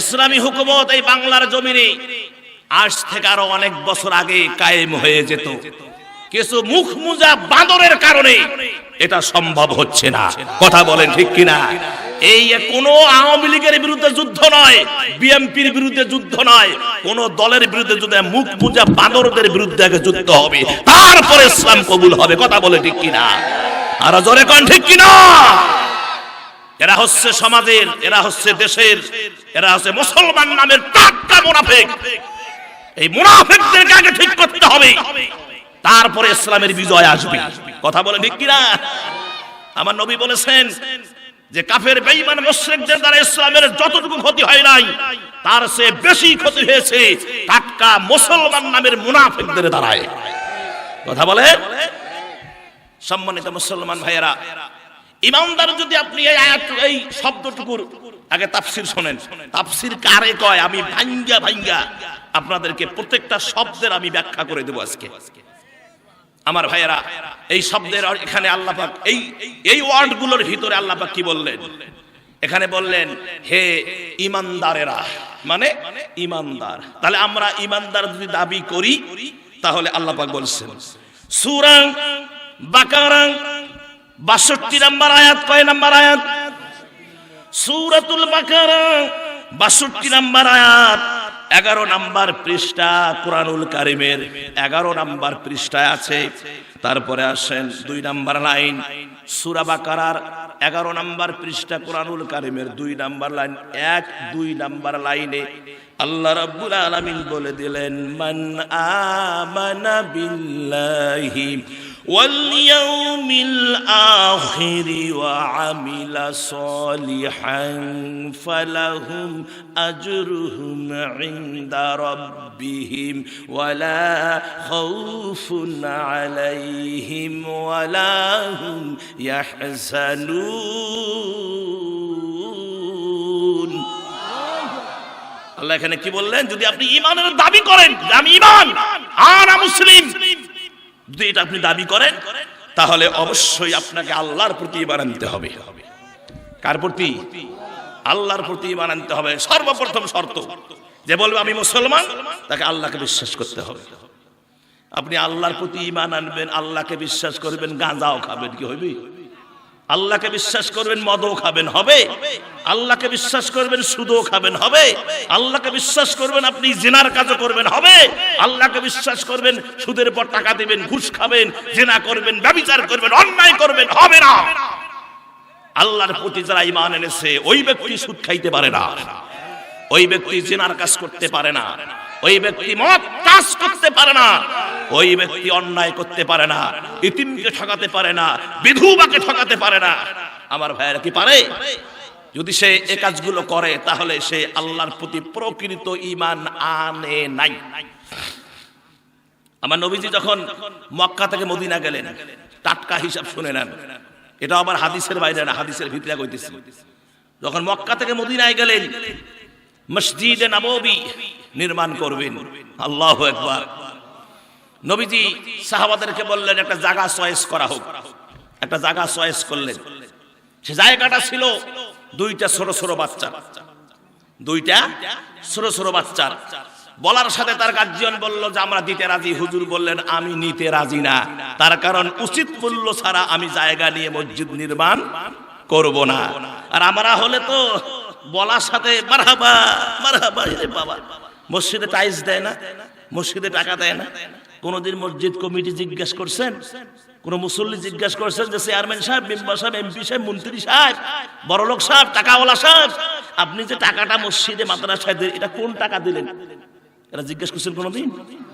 ইসলামী হুকুমত এই বাংলার জমিনে আজ থেকে আরও অনেক বছর আগে কায়েম হয়ে যেত। কিছু মুখ মুজা বাঁদরের কারণে এটা সম্ভব হচ্ছে না। কথা বলেন ঠিক কিনা? এই কোন আওয়ামী লীগের বিরুদ্ধে যুদ্ধ নয়, বিএনপির বিরুদ্ধে যুদ্ধ নয়, কোন দলের বিরুদ্ধে যুদ্ধ মুখ মুজা বাঁদরদের বিরুদ্ধে আগে যুদ্ধ হবে, তারপরে ইসলাম কবুল হবে। কথা বলে ঠিক কিনা? আর জোরে কন ঠিক কিনা? এরা হচ্ছে সমাজের, এরা হচ্ছে দেশের এরা আছে মুসলমান নামের টাটকা মুনাফিক। এই মুনাফিকদেরকে আগে ঠিক করতে হবে। তারপরে ইসলামের বিজয় আসবে। কথা বলে ঠিক কিনা? আমার নবী বলেছেন যে কাফের, বেঈমান, মুশরিকদের দ্বারা ইসলামের যতটুকু ক্ষতি হয় নাই, তার চেয়ে বেশি ক্ষতি হয়েছে টাটকা মুসলমান নামের মুনাফিকদের দ্বারায় কথা বলে? সম্মানিত মুসলমান ভাইয়েরা ইমানদার যদি আপনি এই আয়াত, এই শব্দটুকুর আগে তাফসির শোনেন। তাফসির কারে কয়? আমি ভাঙ্গা ভাঙ্গা আপনাদেরকে প্রত্যেকটা শব্দের আমি ব্যাখ্যা করে দেবো আজকে। আমার ভাইয়েরা, এই শব্দের এখানে আল্লাহ পাক এই এই ওয়ার্ডগুলোর ভিতরে আল্লাহ পাক কি বললেন? এখানে বললেন, হে ইমানদারেরা মানে ইমানদার। তাহলে আমরা ইমানদার যদি দাবি করি, তাহলে আল্লাহ পাক বলছেন। সুরাং বাকারাং বাষট্টি নাম্বার আয়াত, কয় নাম্বার আয়াত? সূরাতুল বাকারা, বাষট্টি নাম্বার আয়াত। এগারো নাম্বার পৃষ্ঠা কোরআনুল কারিমের। এগারো নাম্বার পৃষ্ঠায় আছে। তারপরে আসেন দুই নাম্বার লাইন, সুরা বাকারার এগারো নাম্বার পৃষ্ঠা কোরআনুল কারিমের দুই নাম্বার লাইন, এক, দুই নাম্বার লাইনে আল্লাহ রাব্বুল আলামিন বলে দিলেন, মান আমানা বিল্লাহি واليوم الآخر وعمل صالحا فلهم أجرهم عند ربهم ولا خوف عليهم ولا هم يحزنون আল্লাহ এখানে কি বললেন যদি আপনি ইমানের দাবি করেন যে আমি ইমান আনা মুসলিম যদি এটা আপনি দাবি করেন, তাহলে অবশ্যই আপনাকে আল্লাহর প্রতি ইমান আনতে হবে। কার প্রতি? আল্লাহর প্রতি ইমান আনতে হবে। সর্বপ্রথম শর্ত, যে বলবে আমি মুসলমান, তাকে আল্লাহকে বিশ্বাস করতে হবে। আপনি আল্লাহর প্রতি ইমান আনবেন, আল্লাহকে বিশ্বাস করবেন, গাঁজাও খাবেন, কি হইবে? আল্লাহকে বিশ্বাস করবেন, মদও খাবেন, হবে। আল্লাহকে বিশ্বাস করবেন, সুদও খাবেন, হবে। আল্লাহকে বিশ্বাস করবেন, আপনি জেনার কাজও করবেন, হবে। আল্লাহকে বিশ্বাস করবেন, সুদের পর টাকা দিবেন, ঘুষ খাবেন, জেনা করবেন, ব্যবিচার করবেন, অন্যায় করবেন, হবে না। আল্লাহর প্রতি যারা ইমান এনেছে, ওই ব্যক্তি সুদ খাইতে পারে না। ওই ব্যক্তি জেনার কাজ করতে পারে না। ওই ব্যক্তি মদ চাষ করতে পারে না। ওই ব্যক্তি অন্যায় করতে পারে না। ইতিমকে ঠকাতে পারে না। বিধুবাকে ঠকাতে পারে না। আমার ভাইয়েরা কি পারে? যদি সে এ কাজগুলো করে, তাহলে সে আল্লাহর প্রতি প্রকৃত ইমান আনে নাই। আমার নবীজি যখন মক্কা থেকে মদিনা গেলেন, টাটকা হিসাব শুনে নেন। এটা আবার হাদিসের বাইরে না, হাদিসের ভিতরে কইতেছি। যখন মক্কা থেকে মদিনায় গেলেন মসজিদে নববী নির্মাণ করবেন। আল্লাহ একবার নবীজি সাহাবাদেরকে বললেন, একটা জায়গা চয়েস করা হোক। একটা জায়গা চয়েস করলেন। সে জায়গাটা ছিল দুইটা ছোট ছোট বাচ্চা। দুইটা ছোট ছোট বাচ্চার বলার সাথে তার গার্জিয়ান বলল যে, আমরা দিতে রাজি। হুজুর বললেন, আমি নিতে রাজি না। তার কারণ উচিত মূল্য ছাড়া আমি জায়গা নিয়ে মসজিদ নির্মাণ করব না। আর আমরা হলে তো বলার সাথে বাবা। মসজিদে টাইলস দেয় না, মসজিদে টাকা দেয় না। কোনদিন মসজিদ কমিটি জিজ্ঞাসা করছেন, কোন মুসল্লি জিজ্ঞাসা করছেন যে চেয়ারম্যান সাহেব, মেম্বার সাহেব, এমপি সাহেব, মন্ত্রী সাহেব বড়লোক সাহেব, টাকাওয়ালা সাহেব, আপনি যে টাকাটা মসজিদে, মাদ্রাসায় দিলেন, এটা কোন টাকা দিলেন? এটা জিজ্ঞেস করছেন কোনোদিন?